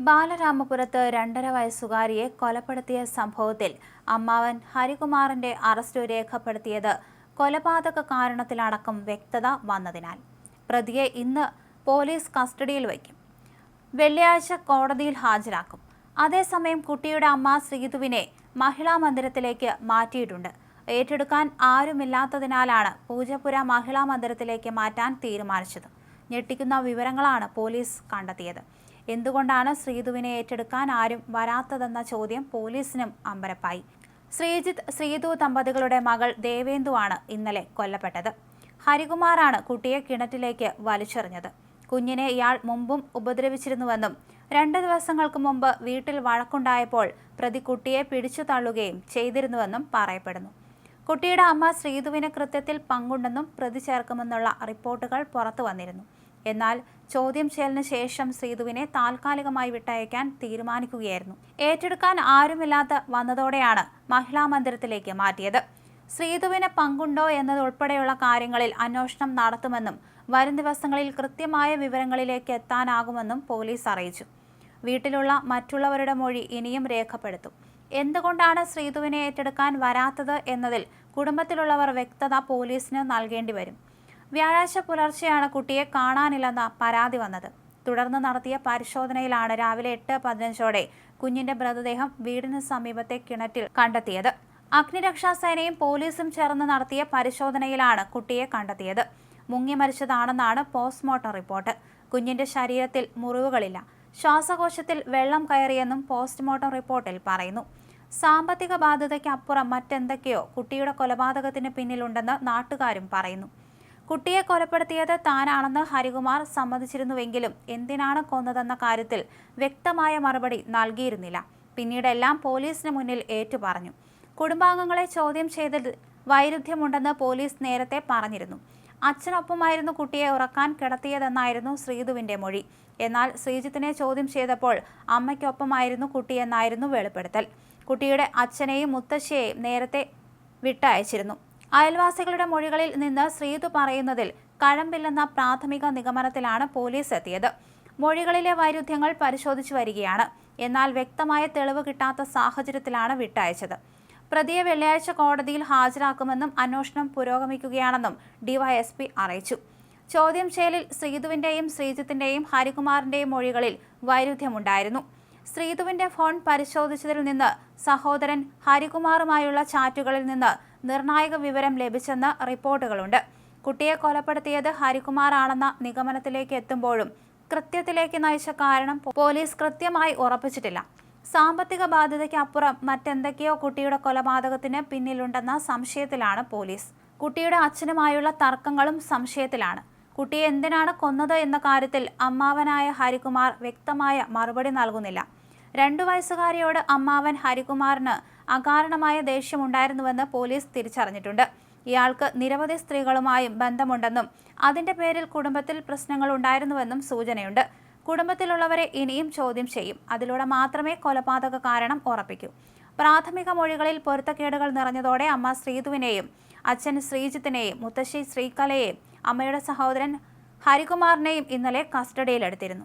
ബാലരാമപുരത്ത് രണ്ടര വയസ്സുകാരിയെ കൊലപ്പെടുത്തിയ സംഭവത്തിൽ അമ്മാവൻ ഹരികുമാറിന്റെ അറസ്റ്റ് രേഖപ്പെടുത്തിയത് കൊലപാതക കാരണത്തിലടക്കം വ്യക്തത വന്നതിനാൽ. പ്രതിയെ ഇന്ന് പോലീസ് കസ്റ്റഡിയിൽ വയ്ക്കും. വെള്ളിയാഴ്ച കോടതിയിൽ ഹാജരാക്കും. അതേസമയം കുട്ടിയുടെ അമ്മ ശ്രീതുവിനെ മഹിളാ മന്ദിരത്തിലേക്ക് മാറ്റിയിട്ടുണ്ട്. ഏറ്റെടുക്കാൻ ആരുമില്ലാത്തതിനാലാണ് പൂജപ്പുര മഹിളാ മന്ദിരത്തിലേക്ക് മാറ്റാൻ തീരുമാനിച്ചത്. ഞെട്ടിക്കുന്ന വിവരങ്ങളാണ് പോലീസ് കണ്ടെത്തിയത്. എന്തുകൊണ്ടാണ് ശ്രീതുവിനെ ഏറ്റെടുക്കാൻ ആരും വരാത്തതെന്ന ചോദ്യം പോലീസിനും അമ്പരപ്പായി. ശ്രീജിത്ത് ശ്രീതു ദമ്പതികളുടെ മകൾ ദേവേന്ദുവാണ് ഇന്നലെ കൊല്ലപ്പെട്ടത്. ഹരികുമാറാണ് കുട്ടിയെ കിണറ്റിലേക്ക് വലിച്ചെറിഞ്ഞത്. കുഞ്ഞിനെ ഇയാൾ മുമ്പും ഉപദ്രവിച്ചിരുന്നുവെന്നും രണ്ട് ദിവസങ്ങൾക്ക് മുമ്പ് വീട്ടിൽ വഴക്കുണ്ടായപ്പോൾ പ്രതി കുട്ടിയെ പിടിച്ചു തള്ളുകയും ചെയ്തിരുന്നുവെന്നും പറയപ്പെടുന്നു. കുട്ടിയുടെ അമ്മ ശ്രീതുവിന് കൃത്യത്തിൽ പങ്കുണ്ടെന്നും പ്രതി ചേർക്കുമെന്നുള്ള റിപ്പോർട്ടുകൾ പുറത്തു വന്നിരുന്നു എന്നാൽ ചോദ്യം ചെയ്യലിന് ശേഷം ശ്രീതുവിനെ താൽക്കാലികമായി വിട്ടയക്കാൻ തീരുമാനിക്കുകയായിരുന്നു. ഏറ്റെടുക്കാൻ ആരുമില്ലാത്ത വന്നതോടെയാണ് മഹിളാ മന്ദിരത്തിലേക്ക് മാറ്റിയത്. സീതുവിന് പങ്കുണ്ടോ എന്നതുൾപ്പെടെയുള്ള കാര്യങ്ങളിൽ അന്വേഷണം നടത്തുമെന്നും വരും ദിവസങ്ങളിൽ കൃത്യമായ വിവരങ്ങളിലേക്ക് എത്താനാകുമെന്നും പോലീസ് അറിയിച്ചു. വീട്ടിലുള്ള മറ്റുള്ളവരുടെ മൊഴി ഇനിയും രേഖപ്പെടുത്തും. എന്തുകൊണ്ടാണ് ശ്രീതുവിനെ ഏറ്റെടുക്കാൻ വരാത്തത് എന്നതിൽ കുടുംബത്തിലുള്ളവർ വ്യക്തത പോലീസിന് നൽകേണ്ടി വരും. വ്യാഴാഴ്ച പുലർച്ചെയാണ് കുട്ടിയെ കാണാനില്ലെന്ന പരാതി വന്നത്. തുടർന്ന് നടത്തിയ പരിശോധനയിലാണ് രാവിലെ എട്ട് പതിനഞ്ചോടെ കുഞ്ഞിന്റെ മൃതദേഹം വീടിന് സമീപത്തെ കിണറ്റിൽ കണ്ടെത്തിയത്. അഗ്നിരക്ഷാസേനയും പോലീസും ചേർന്ന് നടത്തിയ പരിശോധനയിലാണ് കുട്ടിയെ കണ്ടെത്തിയത്. മുങ്ങി മരിച്ചതാണെന്നാണ് പോസ്റ്റ്മോർട്ടം റിപ്പോർട്ട്. കുഞ്ഞിന്റെ ശരീരത്തിൽ മുറിവുകളില്ല. ശ്വാസകോശത്തിൽ വെള്ളം കയറിയെന്നും പോസ്റ്റ്മോർട്ടം റിപ്പോർട്ടിൽ പറയുന്നു. സാമ്പത്തിക ബാധ്യതയ്ക്കപ്പുറം മറ്റെന്തൊക്കെയോ കുട്ടിയുടെ കൊലപാതകത്തിന് പിന്നിലുണ്ടെന്ന് നാട്ടുകാരും പറയുന്നു. കുട്ടിയെ കൊലപ്പെടുത്തിയത് താനാണെന്ന് ഹരികുമാർ സമ്മതിച്ചിരുന്നുവെങ്കിലും എന്തിനാണ് കൊന്നതെന്ന കാര്യത്തിൽ വ്യക്തമായ മറുപടി നൽകിയിരുന്നില്ല. പിന്നീടെല്ലാം പോലീസിന് മുന്നിൽ ഏറ്റുപറഞ്ഞു. കുടുംബാംഗങ്ങളെ ചോദ്യം ചെയ്തതിൽ വൈരുദ്ധ്യമുണ്ടെന്ന് പോലീസ് നേരത്തെ പറഞ്ഞിരുന്നു. അച്ഛനൊപ്പമായിരുന്നു കുട്ടിയെ ഉറക്കാൻ കിടത്തിയതെന്നായിരുന്നു ശ്രീധുവിന്റെ മൊഴി. എന്നാൽ ശ്രീജിത്തിനെ ചോദ്യം ചെയ്തപ്പോൾ അമ്മയ്ക്കൊപ്പമായിരുന്നു കുട്ടിയെന്നായിരുന്നു വെളിപ്പെടുത്തൽ. കുട്ടിയുടെ അച്ഛനെയും മുത്തശ്ശിയെയും നേരത്തെ വിട്ടയച്ചിരുന്നു. അയൽവാസികളുടെ മൊഴികളിൽ നിന്ന് ശ്രീതു പറയുന്നതിൽ കഴമ്പില്ലെന്ന പ്രാഥമിക നിഗമനത്തിലാണ് പോലീസ് എത്തിയത്. മൊഴികളിലെ വൈരുദ്ധ്യങ്ങൾ പരിശോധിച്ചു വരികയാണ്. എന്നാൽ വ്യക്തമായ തെളിവ് കിട്ടാത്ത സാഹചര്യത്തിലാണ് വിട്ടയച്ചത്. പ്രതിയെ വെള്ളിയാഴ്ച കോടതിയിൽ ഹാജരാക്കുമെന്നും അന്വേഷണം പുരോഗമിക്കുകയാണെന്നും ഡിവൈഎസ്പി അറിയിച്ചു. ചോദ്യം ചെയ്യലിൽ ശ്രീതുവിന്റെയും ശ്രീജിത്തിന്റെയും ഹരികുമാറിന്റെയും മൊഴികളിൽ വൈരുദ്ധ്യമുണ്ടായിരുന്നു. ശ്രീതുവിന്റെ ഫോൺ പരിശോധിച്ചതിൽ നിന്ന് സഹോദരൻ ഹരികുമാറുമായുള്ള ചാറ്റുകളിൽ നിന്ന് നിർണായക വിവരം ലഭിച്ചെന്ന് റിപ്പോർട്ടുകളുണ്ട്. കുട്ടിയെ കൊലപ്പെടുത്തിയത് ഹരികുമാറാണെന്ന നിഗമനത്തിലേക്ക് എത്തുമ്പോഴും കൃത്യത്തിലേക്ക് നയിച്ച കാരണം പോലീസ് കൃത്യമായി ഉറപ്പിച്ചിട്ടില്ല. സാമ്പത്തിക ബാധ്യതയ്ക്കപ്പുറം മറ്റെന്തൊക്കെയോ കുട്ടിയുടെ കൊലപാതകത്തിന് പിന്നിലുണ്ടെന്ന സംശയത്തിലാണ് പോലീസ്. കുട്ടിയുടെ അച്ഛനുമായുള്ള തർക്കങ്ങളും സംശയത്തിലാണ്. കുട്ടിയെ എന്തിനാണ് കൊന്നത് എന്ന കാര്യത്തിൽ അമ്മാവനായ ഹരികുമാർ വ്യക്തമായ മറുപടി നൽകുന്നില്ല. രണ്ടു വയസ്സുകാരിയോട് അമ്മാവൻ ഹരികുമാറിന് അകാരണമായ ദേഷ്യമുണ്ടായിരുന്നുവെന്ന് പോലീസ് തിരിച്ചറിഞ്ഞിട്ടുണ്ട്. ഇയാൾക്ക് നിരവധി സ്ത്രീകളുമായും ബന്ധമുണ്ടെന്നും അതിന്റെ പേരിൽ കുടുംബത്തിൽ പ്രശ്നങ്ങൾ ഉണ്ടായിരുന്നുവെന്നും സൂചനയുണ്ട്. കുടുംബത്തിലുള്ളവരെ ഇനിയും ചോദ്യം ചെയ്യും. അതിലൂടെ മാത്രമേ കൊലപാതക കാരണം ഉറപ്പിക്കൂ. പ്രാഥമിക മൊഴികളിൽ പൊരുത്തക്കേടുകൾ നിറഞ്ഞതോടെ അമ്മ ശ്രീതുവിനെയും അച്ഛൻ ശ്രീജിത്തിനെയും മുത്തശ്ശി ശ്രീകലയെയും അമ്മയുടെ സഹോദരൻ ഹരികുമാറിനെയും ഇന്നലെ കസ്റ്റഡിയിലെടുത്തിരുന്നു.